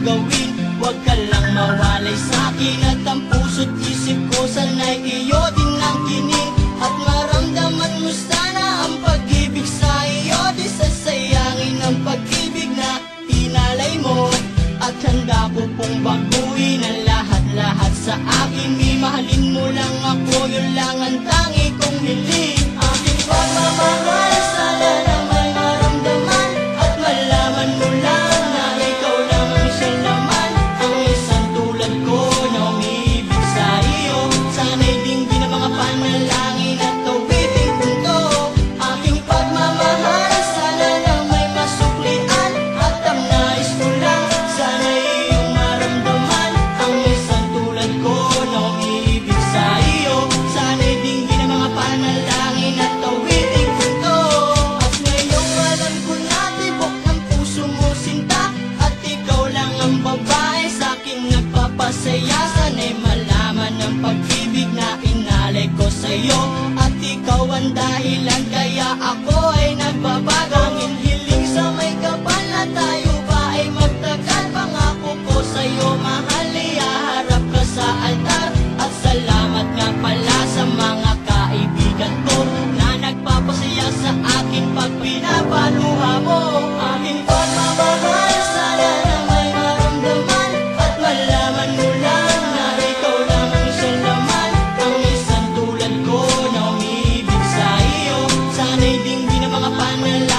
gagawin? Huwag ka lang mawalay sa'kin At ang puso't isip ko sana'y iyo din ang kining At maramdaman mo sana ang pag-ibig sa iyo. Di sasayangin ang pag-ibig na inalay mo. At handa ko pong baguhin ang lahat-lahat sa akin. Mahalin mo lang ako, yun lang ang tangi kong hiling Aking pagmamahal, sana sa'yo. At ikaw ang dahilan kaya ako ay nagbabago Ang hiling sa may find me love.